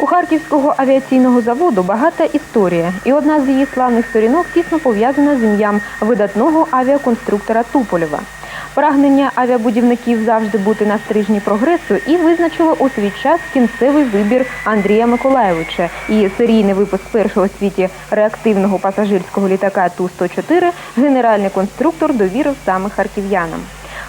У Харківського авіаційного заводу багата історія, і одна з її славних сторінок тісно пов'язана з ім'ям видатного авіаконструктора Туполєва. Прагнення авіабудівників завжди бути на стрижні прогресу і визначило у свій час кінцевий вибір Андрія Миколаєвича. І серійний випуск першого у світі реактивного пасажирського літака Ту-104 генеральний конструктор довірив саме харків'янам.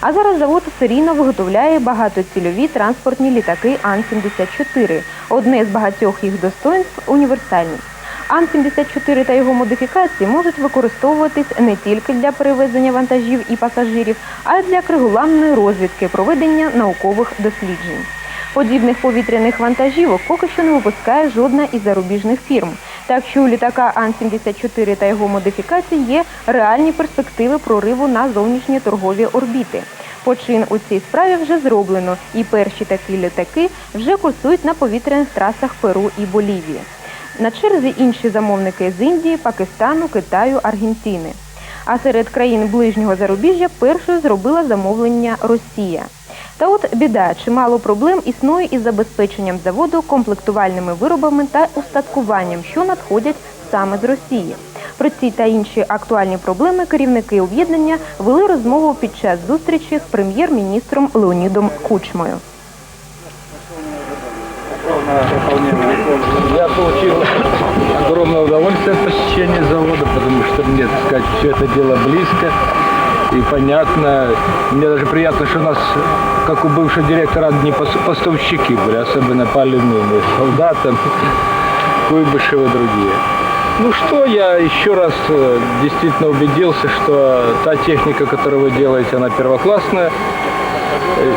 А зараз завод серійно виготовляє багатоцільові транспортні літаки Ан-74. Одне з багатьох їх достоинств – універсальність. Ан-74 та його модифікації можуть використовуватись не тільки для перевезення вантажів і пасажирів, а й для регулярної розвідки, проведення наукових досліджень. Подібних повітряних вантажівок поки що не випускає жодна із зарубіжних фірм. Так що у літака Ан-74 та його модифікації є реальні перспективи прориву на зовнішні торгові орбіти. Почин у цій справі вже зроблено, і перші такі літаки вже курсують на повітряних трасах Перу і Болівії. На черзі інші замовники з Індії, Пакистану, Китаю, Аргентини. А серед країн ближнього зарубіжжя першою зробила замовлення Росія. Та от біда, чимало проблем існує із забезпеченням заводу комплектувальними виробами та устаткуванням, що надходять саме з Росії. Про ці та інші актуальні проблеми керівники об'єднання вели розмову під час зустрічі з прем'єр-міністром Леонідом Кучмою. Я получил огромное удовольствие от посещения завода, потому что мне, так сказать, все это дело близко и понятно. Мне даже приятно, что у нас, как у бывшего директора, одни пос- поставщики были, особенно по алюминию, солдатам, Куйбышев и другие. Ну что, я еще раз э, действительно убедился, что та техника, которую вы делаете, она первоклассная. Э,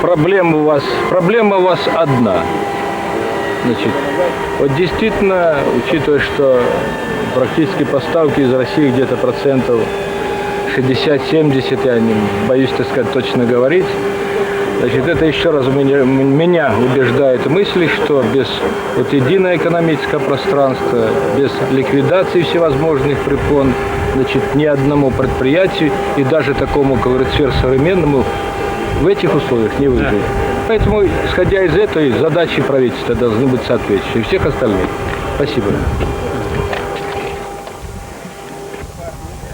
Проблема у вас, проблема у вас одна. Значит, вот действительно, учитывая, что практически поставки из России где-то процентов 60-70, я не боюсь, так сказать, точно говорить, значит, это еще раз меня, меня убеждает в мысли, что без вот единого экономического пространства, без ликвидации всевозможных препон, значит, ни одному предприятию и даже такому, как говорят, сверхсовременному в этих условиях не выжить. Поэтому, исходя из этой, задачи правительства должны быть соответствующие, всех остальных. Спасибо.